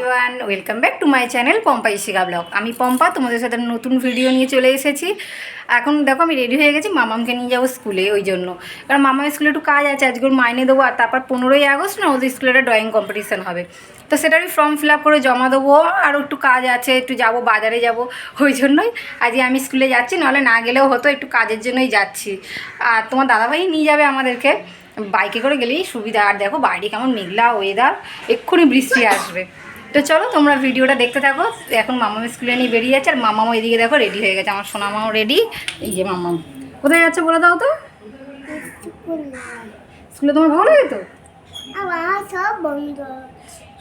Everyone welcome back to my channel Pampa Ishika vlog আমি পম্পা, তোমাদের সাথে নতুন ভিডিও নিয়ে চলে এসেছি। এখন দেখো, আমি রেডি হয়ে গেছি মামামকে নিয়ে যাব স্কুলে, ওই জন্য। কারণ মামার স্কুলে একটু কাজ আছে, আজকে ওর মাইনে দেবো, আর তারপর পনেরোই আগস্ট না, ওদের স্কুলে একটা ড্রয়িং কম্পিটিশান হবে। তো সেটারই ফর্ম ফিল আপ করে জমা দেবো, আরও একটু কাজ আছে, একটু যাব, বাজারে যাব, ওই জন্যই আজকে আমি স্কুলে যাচ্ছি, নাহলে না গেলেও হতো, একটু কাজের জন্যই যাচ্ছি। আর তোমার দাদাভাই নিয়ে যাবে আমাদেরকে। বাইকে করে গেলেই সুবিধা, আর দেখো, বাইরে কেমন মেঘলা ওয়েদার এক্ষুনি বৃষ্টি আসবে। তো চলো, তোমরা ভিডিওটা দেখতে থাকো। এখন মামাম স্কুলে নিয়ে বেরিয়ে যাচ্ছে, আর মামামও এদিকে দেখো রেডি হয়ে গেছে। আমার সোনামাও রেডি এই যে মামাম। কোথায় যাচ্ছে বলে দাও তো? স্কুলে তোমার ভালো লাগে তো? সব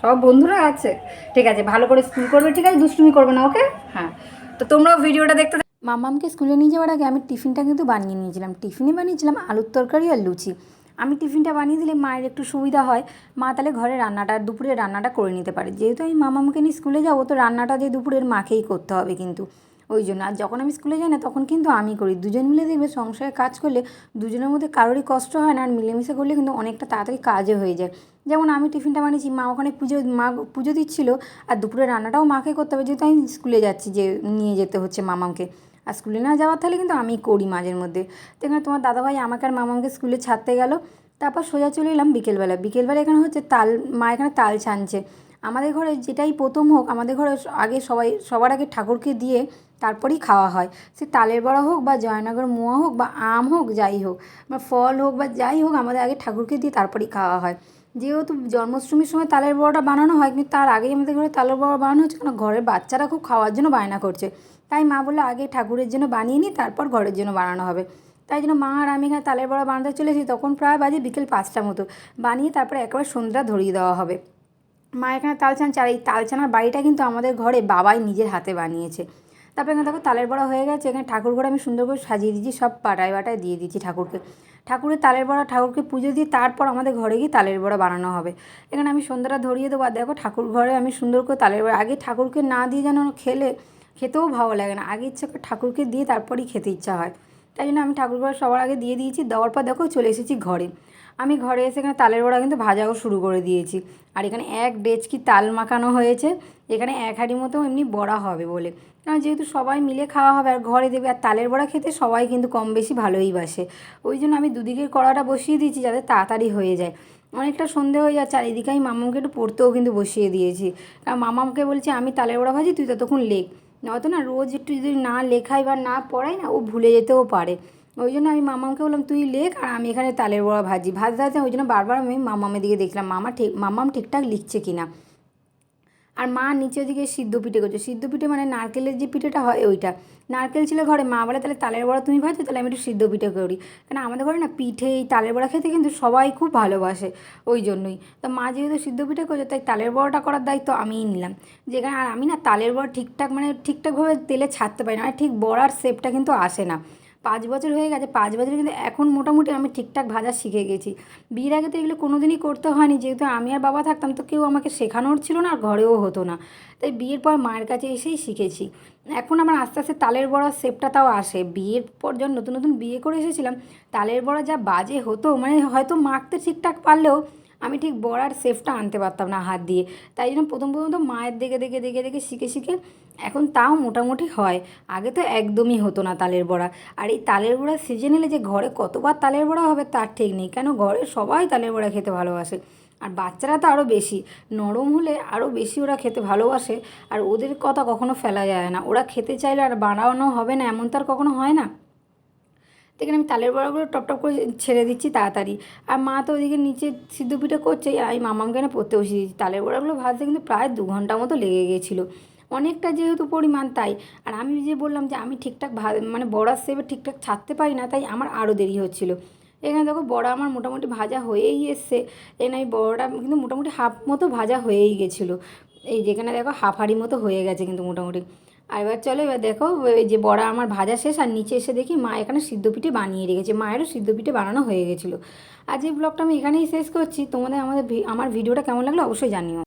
সব বন্ধুরা আছে। ঠিক আছে, ভালো করে স্কুল করবে, ঠিক আছে? দুষ্টুমি করবে না ওকে হ্যাঁ। তো তোমরাও ভিডিওটা দেখতে। মামামকে স্কুলে নিয়ে যাওয়ার আগে আমি টিফিনটা কিন্তু বানিয়ে নিয়েছিলাম। টিফিনে বানিয়েছিলাম আলুর তরকারি আর লুচি। আমি টিফিনটা বানিয়ে দিলে মায়ের একটু সুবিধা হয়। মা তাহলে ঘরে রান্নাটা, দুপুরে রান্নাটা করে নিতে পারে। যেহেতু আমি মামামকে নিয়ে স্কুলে যাব, তো রান্নাটা দিয়ে দুপুরের মাকেই করতে হবে কিন্তু। ওই জন্য আর যখন আমি স্কুলে যাই না, তখন কিন্তু আমি করি। দুজন মিলে দেখবে সংসারে কাজ করলে দুজনের মধ্যে কারোরই কষ্ট হয় না, আর মিলেমিশে করলে কিন্তু অনেকটা তাড়াতাড়ি কাজও হয়ে যায়। যেমন আমি টিফিনটা বানিয়েছি, মা ওখানে পুজো, মা পুজো দিচ্ছিল, আর দুপুরে রান্নাটাও মাকে করতে হবে। যেহেতু আমি স্কুলে যাচ্ছি যে নিয়ে যেতে হচ্ছে মামামকে। আর স্কুলে না যাওয়ার তাহলে কিন্তু আমি করি মাঝের মধ্যে। তো এখানে তোমার দাদাভাই আমাকে আর মামাকে স্কুলে ছাড়তে গেল। তারপর সোজা চলে এলাম বিকেলবেলা। বিকেলবেলা এখানে হচ্ছে তাল, মা এখানে তাল ছানছে। আমাদের ঘরে যেটাই প্রথম হোক, আমাদের ঘরে আগে সবাই, সবার আগে ঠাকুরকে দিয়ে তারপরেই খাওয়া হয়। সে তালের বড়া হোক বা জয়নগর মোয়া হোক বা আম হোক, যাই হোক, বা ফল হোক বা যাই হোক, আমাদের আগে ঠাকুরকে দিয়ে তারপরেই খাওয়া হয়। যেহেতু জন্মাষ্টমীর সময় তালের বড়াটা বানানো হয়, কিন্তু তার আগেই আমাদের ঘরে তালের বড়া বানানো হচ্ছে কারণ ঘরের বাচ্চারা খুব খাওয়ার জন্য বায়না করছে। তাই মা বলল, আগে ঠাকুরের জন্য বানিয়ে নিই তারপর ঘরের জন্য বানানো হবে। তাই জন্য মা আর আমি এখানে তালের বড়া বানাতে চলেছি, তখন প্রায় বাজে বিকেল পাঁচটা মতো। বানিয়ে তারপরে একেবারে সন্ধ্যা ধরিয়ে দেওয়া হবে। মা এখানে তাল ছান চার এই তাল ছানার বাড়িটা কিন্তু আমাদের ঘরে বাবাই নিজের হাতে বানিয়েছে। তারপরে এখানে দেখো তালের বড়া হয়ে গেছে। এখানে ঠাকুর ঘরে আমি সুন্দর করে সাজিয়ে দিয়েছি, সব পাটায় বাটায় দিয়ে দিয়েছি ঠাকুরকে। ঠাকুরের তালের বড়া, ঠাকুরকে পুজো দিয়ে তারপর আমাদের ঘরে গিয়ে তালের বড়া বানানো হবে। এখানে আমি সন্ধ্যাটা ধরিয়ে দেবো। আর দেখো ঠাকুর ঘরে আমি সুন্দর করে তালের বড়া, আগে ঠাকুরকে না দিয়ে যেন খেলে, খেতেও ভালো লাগে না। আগে ইচ্ছা করে ঠাকুরকে দিয়ে তারপরেই খেতে ইচ্ছা হয়। তাই জন্য আমি ঠাকুর ঘরে সবার আগে দিয়ে দিয়েছি। দেওয়ার পর দেখো চলে এসেছি ঘরে। আমি ঘরে এসে এখানে তালের বড়া কিন্তু ভাজাও শুরু করে দিয়েছি। আর এখানে এক ডেচকি তাল মাখানো হয়েছে। এখানে এক হাঁড়ি মতো এমনি বড়া হবে বলে। কারণ যেহেতু সবাই মিলে খাওয়া হবে আর ঘরে দেবে আর তালের বড়া খেতে সবাই কিন্তু কম বেশি ভালোই বাসে। ওই জন্য আমি দুদিকের কড়াটা বসিয়ে দিয়েছি যাতে তাড়াতাড়ি হয়ে যায়। অনেকটা সন্ধে হয়ে যাচ্ছে আর এদিকে আমি মামামকে একটু পড়তেও কিন্তু বসিয়ে দিয়েছি। কারণ মামামকে বলছি, আমি তালের বড়া ভাজি, তুই ততক্ষণ লেখ। নয়তো না, রোজ একটু যদি না লেখাই বা না পড়াই না, ও ভুলে যেতেও পারে। ওই জন্য আমি মামামকে বললাম, তুই লেখ আর আমি এখানে তালের বড়া ভাজি। ভাজতে ভাজতে ওই জন্য বারবার আমি মামামের দিকে দেখলাম। মামা ঠিক, মামাম ঠিকঠাক লিখছে কিনা। আর মা নিচের দিকে সিদ্ধ পিঠে করছে। সিদ্ধ পিঠে মানে নারকেলের যে পিঠেটা হয় ওইটা। নারকেল ছিল ঘরে। মা বলে, তাহলে তালের বড়া তুমি ভাজো, তাহলে আমি একটু সিদ্ধ পিঠে করি। কারণ আমাদের ঘরে না পিঠে, এই তালের বড়া খেতে কিন্তু সবাই খুব ভালোবাসে ওই জন্যই। তো মা যেহেতু সিদ্ধ পিঠে করছে, তাই তালের বড়াটা করার দায়িত্ব আমিই নিলাম। যেখানে আর আমি না তালের বড়া ঠিকঠাক মানে ঠিকঠাকভাবে তেলে ছাড়তে পারি না। আর ঠিক বড়ার শেপটা কিন্তু আসে না। পাঁচ বছর হয়ে গেছে, পাঁচ বছর কিন্তু এখন মোটামুটি আমি ঠিকঠাক ভাজা শিখে গেছি। বিয়ের আগে তো এগুলো কোনো দিনই করতে হয়নি, যেহেতু আমি আর বাবা থাকতাম তো কেউ আমাকে শেখানোর ছিল না আর ঘরেও হতো না। তাই বিয়ের পর মায়ের কাছে এসেই শিখেছি। এখন আমার আস্তে আস্তে তালের বড়ার শেপটা তাও আসে। বিয়ের পর যখন নতুন নতুন বিয়ে করে এসেছিলাম, তালের বড়া যা বাজে হতো মানে হয়তো মাখতে ঠিকঠাক পারলেও আমি ঠিক বড়ার শেপটা আনতে পারতাম না হাত দিয়ে। তাই জন্য প্রথম প্রথম তো মায়ের দেখে দেখে দেখে দেখে শিখে শিখে এখন তাও মোটামুটি হয়। আগে তো একদমই হতো না তালের বড়া। আর এই তালের বড়া সিজন এলে যে ঘরে কতবার তালের বড়া হবে তার ঠিক নেই। কেন? ঘরে সবাই তালের বড়া খেতে ভালোবাসে। আর বাচ্চারা তো আরও বেশি। নরম হলে আরও বেশি ওরা খেতে ভালোবাসে। আর ওদের কথা কখনো ফেলা যায় না। ওরা খেতে চাইলে আর বানানো হবে না, এমন তো আর কখনো হয় না। তো এখানে আমি তালের বড়াগুলো টপ টপ করে ছেড়ে দিচ্ছি তাড়াতাড়ি। আর মা তো ওদিকে নিচে সিদ্ধ পিঠে করছে, আর আমি মামাকে এনে পড়তে বসিয়ে দিচ্ছি তালের বড়াগুলো ভাজতে কিন্তু প্রায় দু ঘণ্টা মতো লেগে গিয়েছিল অনেকটা যেহেতু পরিমাণ তাই। আর আমি যে বললাম যে আমি ঠিকঠাক ভা মানে বড়ার সেবে ঠিকঠাক ছাড়তে পারি না, তাই আমার আরও দেরি হচ্ছিল। এখানে দেখো বড়া আমার মোটামুটি ভাজা হয়েই এসছে। এখানে আমি বড়াটা কিন্তু মোটামুটি হাফ মতো ভাজা হয়েই গেছিল। এই যেখানে দেখো হাফ হাঁড়ি মতো হয়ে গেছে কিন্তু মোটামুটি। আর এবার চলো, এবার দেখো, ওই যে বড়া আমার ভাজা শেষ, আর নিচে এসে দেখি মা এখানে সিদ্ধ পিঠে বানিয়ে রেখেছে। মায়েরও সিদ্ধ পিঠে বানানো হয়ে গেছিল। আজ এই ব্লগটা আমি এখানেই শেষ করছি। তোমাদের আমাদের আমার ভিডিওটা কেমন লাগল অবশ্যই জানিও।